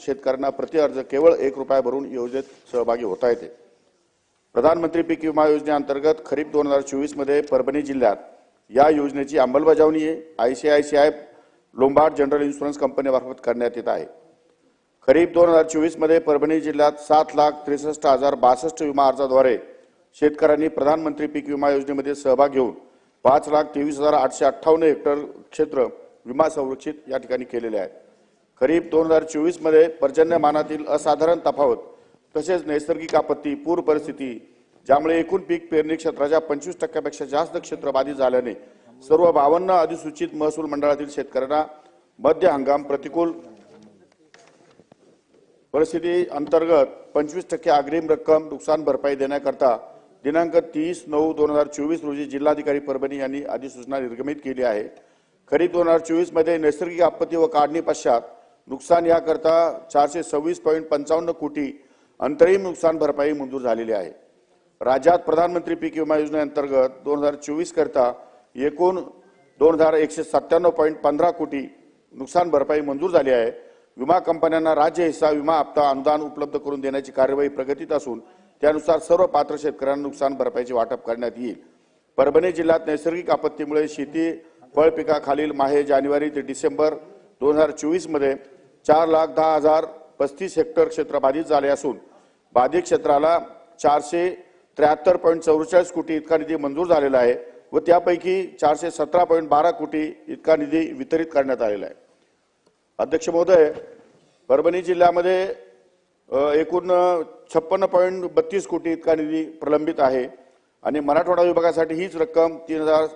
शेतकऱ्यांना प्रतिअर्ज केवळ एक रुपया भरून योजनेत सहभागी होता येते. प्रधानमंत्री पीक विमा योजनेअंतर्गत खरीप दोन हजार चोवीसमध्ये परभणी जिल्ह्यात या योजनेची अंमलबजावणी I C I C I Lombard general insurance कंपनीमार्फत करण्यात येत आहे. खरीप दोन हजार चोवीसमध्ये परभणी जिल्ह्यात सात लाख त्रेसष्ट हजार बासष्ट विमा अर्जाद्वारे शेतकऱ्यांनी प्रधानमंत्री पीक विमा योजनेमध्ये सहभाग घेऊन पाच लाख तेवीस हजार आठशे अठ्ठावन्न हेक्टर क्षेत्र विमा संरक्षित या ठिकाणी केलेले आहे. खरीप दोन हजार चोवीसमध्ये पर्जन्यमानातील असाधारण तफावत तसेच नैसर्गिक आपत्ती पूर परिस्थिती ज्यामुळे एकूण पीक पेरणी क्षेत्राच्या पंचवीस टक्क्यापेक्षा जास्त क्षेत्र बाधित झाल्याने सर्व बावन्न अधिसूचित महसूल मंडळातील शेतकऱ्यांना मध्य हंगाम प्रतिकूल परिस्थिती अंतर्गत पंचवीस टक्के अग्रिम रक्कम नुकसान भरपाई देण्याकरता दिनांक तीस नऊ दोन हजार चोवीस रोजी जिल्हाधिकारी परभणी यांनी अधिसूचना निर्गमित केली आहे. खरीप दोन हजार चोवीसमध्ये नैसर्गिक आपत्ती व काढणी पश्चात नुकसान याकरता चारशे सव्वीस पॉईंट पंचावन्न कोटी अंतरिम नुकसान भरपाई मंजूर झालेली आहे. राज्यात प्रधानमंत्री पीक विमा योजनेअंतर्गत दोन हजार चोवीस करता एकूण दोन हजार एकशे सत्त्याण्णव पॉईंट पंधरा कोटी नुकसान भरपाई मंजूर झाली आहे. विमा कंपन्यांना राज्य हिस्सा विमा हप्ता अनुदान उपलब्ध करून देण्याची कार्यवाही प्रगतीत असून त्यानुसार सर्व पात्र शेतकऱ्यांना नुकसान भरपाईचे वाटप करण्यात येईल. परभणी जिल्ह्यात नैसर्गिक आपत्तीमुळे शेती फळ पिकाखालील माहे जानेवारी ते डिसेंबर दोन हजार चोवीसमध्ये चार लाख दहा हजार पस्तीस हेक्टर क्षेत्र बाधित झाले असून बाधित क्षेत्राला चारशे त्र्याहत्तर पॉईंट चौवेचाळीस कोटी इतका निधी मंजूर झालेला आहे व त्यापैकी चारशे सतरा पॉईंट बारा कोटी इतका निधी वितरित करण्यात आलेला आहे. अध्यक्ष महोदय परभणी जिल्ह्यामध्ये एकूण छप्पन्न पॉईंट बत्तीस कोटी इतका निधी प्रलंबित आहे आणि मराठवाडा विभागासाठी हीच रक्कम तीन हजार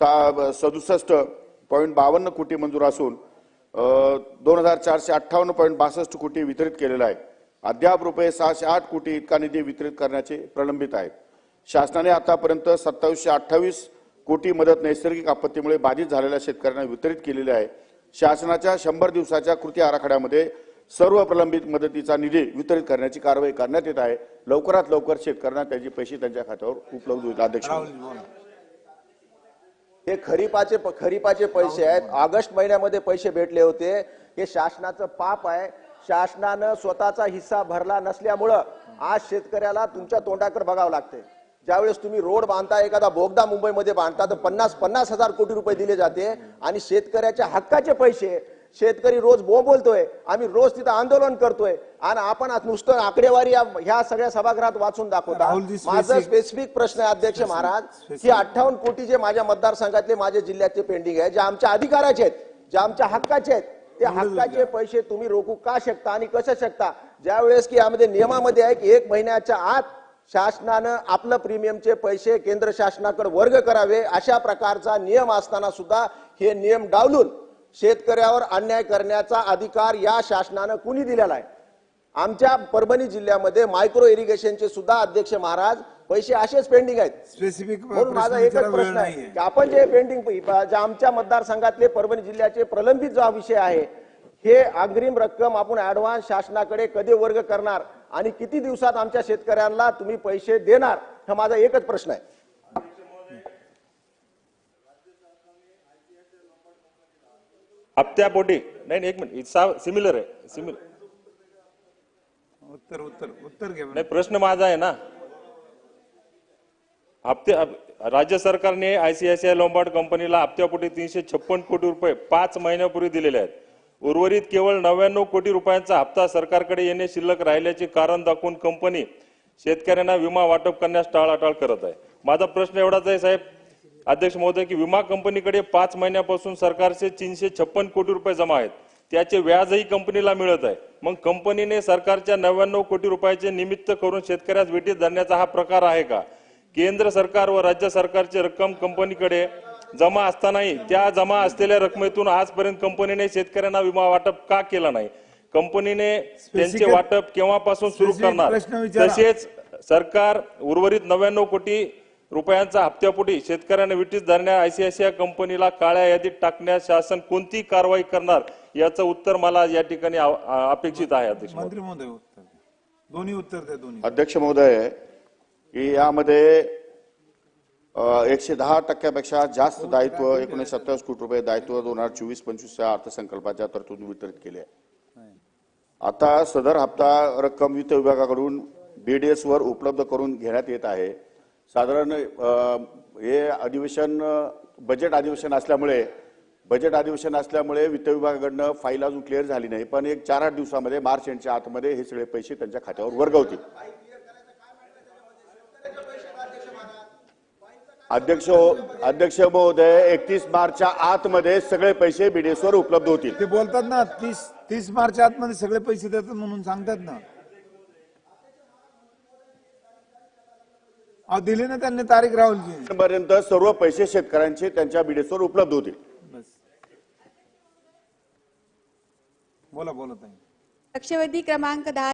सा सदुसष्ट पॉईंट बावन्न कोटी मंजूर असून दोन हजार चारशे अठ्ठावन्न पॉईंट बासष्ट कोटी वितरित केलेला आहे. अद्याप रुपये सहाशे आठ कोटी इतका निधी वितरित करण्याचे प्रलंबित आहे. शासनाने आतापर्यंत सत्तावीसशे अठ्ठावीस कोटी मदत नैसर्गिक आपत्तीमुळे बाधित झालेल्या शेतकऱ्यांना वितरित केलेली आहे. शासनाच्या शंभर दिवसाच्या कृती आराखड्यामध्ये सर्व प्रलंबित मदतीचा निधी वितरित करण्याची कारवाई करण्यात येत आहे. लवकरात लवकर शेतकऱ्यांना त्याचे पैसे त्यांच्या खात्यावर उपलब्ध होईल अध्यक्ष. हे खरीपाचे खरीपाचे पैसे आहेत. ऑगस्ट महिन्यामध्ये पैसे भेटले होते. हे शासनाचं पाप आहे. शासनानं स्वतःचा हिस्सा भरला नसल्यामुळं आज शेतकऱ्याला तुमच्या तोंडाकडे बघावं लागते. ज्यावेळेस तुम्ही रोड बांधता एखादा बोगदा मुंबईमध्ये बांधता तर पन्नास पन्नास हजार कोटी रुपये दिले जाते. आणि शेतकऱ्याच्या हक्काचे पैसे शेतकरी रोज बोलतोय आम्ही रोज तिथं आंदोलन करतोय. आणि आपण आज नुसतं आकडेवारी या- ह्या सगळ्या सभागृहात वाचून दाखवता. माझं स्पेसिफिक प्रश्न आहे अध्यक्ष महाराज. की अठ्ठावन्न कोटी जे माझ्या मतदारसंघातले माझे जिल्ह्याचे पेंडिंग आहे जे आमच्या अधिकाराचे आहेत जे आमच्या हक्काचे आहेत. ते हक्काचे पैसे तुम्ही रोखू का शकता आणि कसं शकता? ज्यावेळेस की यामध्ये नियमामध्ये आहे की एक महिन्याच्या आत शासनानं आपलं प्रीमियमचे पैसे केंद्र शासनाकडे वर्ग करावे अशा प्रकारचा नियम असताना सुद्धा हे नियम डावलून शेतकऱ्यावर अन्याय करण्याचा अधिकार या शासनानं कुणी दिलेला आहे? आमच्या परभणी जिल्ह्यामध्ये मायक्रो इरिगेशनचे सुद्धा अध्यक्ष महाराज पैसे असेच पेंडिंग आहेत. स्पेसिफिक म्हणून माझा एकच प्रश्न आहे की आपण जे पेंडिंग जे आमच्या मतदारसंघातले परभणी जिल्ह्याचे प्रलंबित जो विषय आहे हे अग्रिम रक्कम आपण ऍडव्हान्स शासनाकडे कधी वर्ग करणार आणि किती दिवसात आमच्या शेतकऱ्यांना तुम्ही पैसे देणार हा माझा एकच प्रश्न आहे. हप्त्यापोटी नाही नाही, एक मिनिट. सिमिलर आहे. सिमिलर उत्तर उत्तर उत्तर घ्या नाही प्रश्न माझा आहे ना. हप्ते हप- राज्य सरकारने आयसीआयसीआय लोंबार्ड कंपनीला हप्त्यापोटी तीनशे छप्पन कोटी रुपये पाच महिन्यापूर्वी दिलेले आहेत. उर्वरित केवळ नव्याण्णव कोटी रुपयांचा हप्ता सरकारकडे येणे शिल्लक राहिल्याचे कारण दाखवून कंपनी शेतकऱ्यांना विमा वाटप करण्यास टाळाटाळ करत आहे. माझा प्रश्न एवढाच आहे साहेब. अध्यक्ष महोदय की विमा कंपनीकडे पाच महिन्यापासून सरकारचे तीनशे छप्पन कोटी रुपये जमा आहेत. त्याचे व्याजही कंपनीला मिळत आहे. मग कंपनीने सरकारच्या नव्याण्णव कोटी रुपयाचे निमित्त करून शेतकऱ्यास वेटीत धरण्याचा हा प्रकार आहे का? केंद्र सरकार व राज्य सरकारची रक्कम कंपनीकडे जमा असतानाही त्या जमा असलेल्या रकमेतून आजपर्यंत कंपनीने शेतकऱ्यांना विमा वाटप का केला नाही? कंपनीने त्यांचे वाटप केव्हापासून सुरू करणार. तसेच सरकार उर्वरित नव्याण्णव कोटी रुपयांचा हप्त्यापोटी शेतकऱ्यांना विटीस धरण्या आयसीआयसीआय कंपनीला काळ्या यादीत टाकण्यास शासन कोणती कारवाई करणार याचं उत्तर मला या ठिकाणी अपेक्षित आहे अध्यक्ष महोदय. मंत्री महोदय उत्तर. दोन्ही उत्तर द्या दोन्ही. अध्यक्ष महोदय की यामध्ये एकशे दहा टक्क्यापेक्षा जास्त दायित्व एकोणीसशे सत्तावीस कोटी रुपये दायित्व दोन हजार चोवीस पंचवीसच्या अर्थसंकल्पाच्या तरतूद वितरित केले आहे आता सदर हप्ता रक्कम वित्त विभागाकडून बीडीएस वर उपलब्ध करून घेण्यात येत आहे. साधारण हे अधिवेशन बजेट अधिवेशन असल्यामुळे बजेट अधिवेशन असल्यामुळे वित्त विभागाकडनं फाईल अजून क्लिअर झाली नाही. पण एक चार आठ दिवसामध्ये मार्च एंडच्या आतमध्ये हे सगळे पैसे त्यांच्या खात्यावर वर्ग होतील. अध्यक्ष अध्यक्ष महोदय एकतीस मार्चच्या आतमध्ये सगळे पैसे बीडीएसवर उपलब्ध होतील. ते बोलतात ना तीस तीस मार्चच्या आतमध्ये सगळे पैसे देतात म्हणून सांगतात ना. अहो दिली ना त्यांनी तारीख राहुलची. पर्यंत सर्व पैसे शेतकऱ्यांचे त्यांच्या बीडीएस वर उपलब्ध होतील. बस. बोला बोला ताई. लक्षवेधी क्रमांक दहा